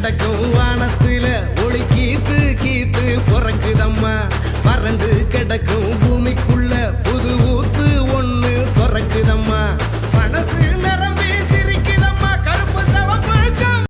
இருட்டா கிடக்கும்